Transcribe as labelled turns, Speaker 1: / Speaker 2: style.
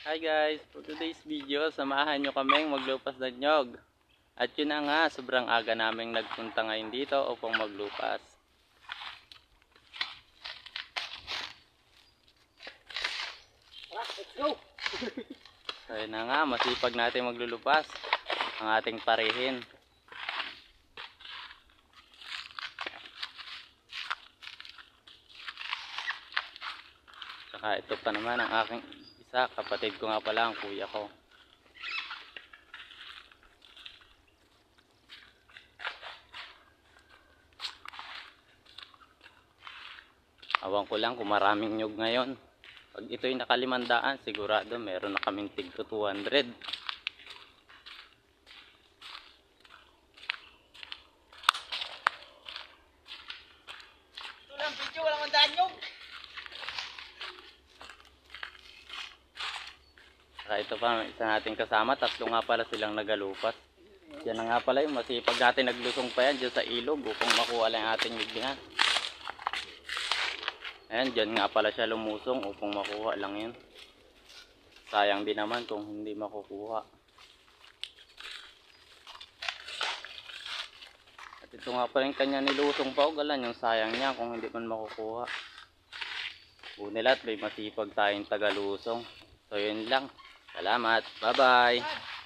Speaker 1: Hi guys, for today's video, samahan nyo kaming maglupas ng nyog. At yun na nga, sobrang aga naming nagpunta ngayon dito upang maglupas.
Speaker 2: Let's go!
Speaker 1: So yun na nga, masipag natin maglulupas ang ating parehin. Saka ito pa naman ang aking isa, kapatid ko nga pala ang kuya ko. Awan ko lang kung maraming nyug ngayon. Pag ito'y nakalimandaan, sigurado meron na kaming tig to 200.
Speaker 2: Ito lang video, walang mandaan yung!
Speaker 1: Saka ito pa, isa nating kasama, tatlo nga pala silang nagalupas. Yan na nga pala yung masipag natin naglusong pa yan dyan sa ilog upang makuha lang ating yugna. Ayan, dyan nga pala siya lumusong upang makuha lang yun. Sayang din naman kung hindi makukuha. At ito nga pala yung kanya nilusong pa, galan yung sayang niya kung hindi man makukuha. Bunil at may masipag tayong tagalusong. So yun lang. Salamat. Bye-bye.